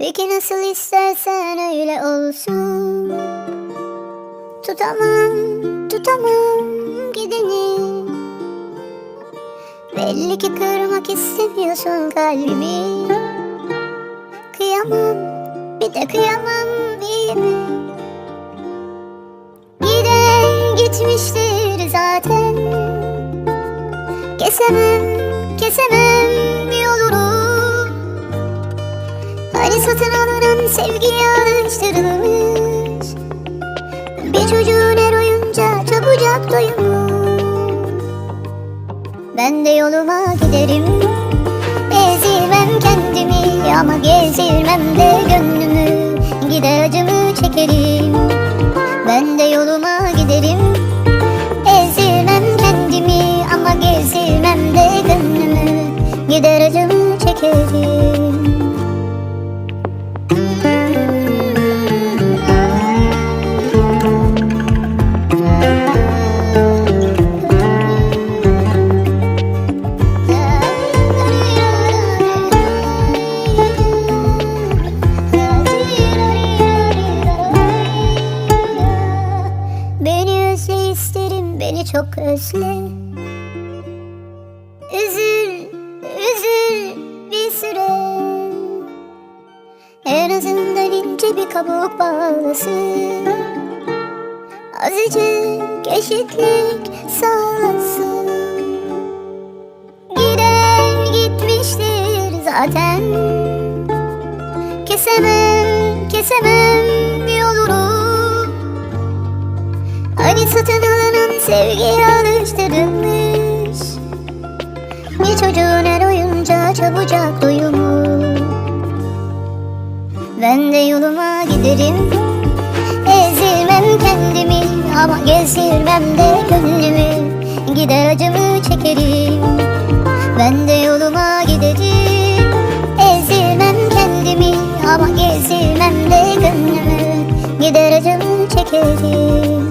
Peki nasıl istersen öyle olsun. Tutamam, tutamam gideni. Belli ki kırmak istemiyorsun kalbimi. Kıyamam, bir de kıyamam iyi mi? Giden gitmiştir zaten. Kesemem, kesemem yolunu satın alınan sevgiye alıştırılmış Bir çocuğun her oyunca çabucak doyumlu Ben de yoluma giderim. Ezilmem kendimi ama gezilmem de gönlümü. Gider acımı çekerim. Ben de yoluma giderim Beni özle isterim, beni çok özle En azından ince bir kabuk bağlasın. Azıcık eşitlik sağlasın. Giden gitmiştir zaten. Kesemem, kesemem yolunu. Hani satın alınan sevgiye alıştırılmış. Bir çocuğun her oyunca çabucak doyumu Ben de yoluma giderim. Ezilmem kendimi ama gezdirmem de gönlümü. Gider acımı çekerim. Ben de yoluma giderim. Ezilmem kendimi ama gezdirmem de gönlümü. Gider acımı çekerim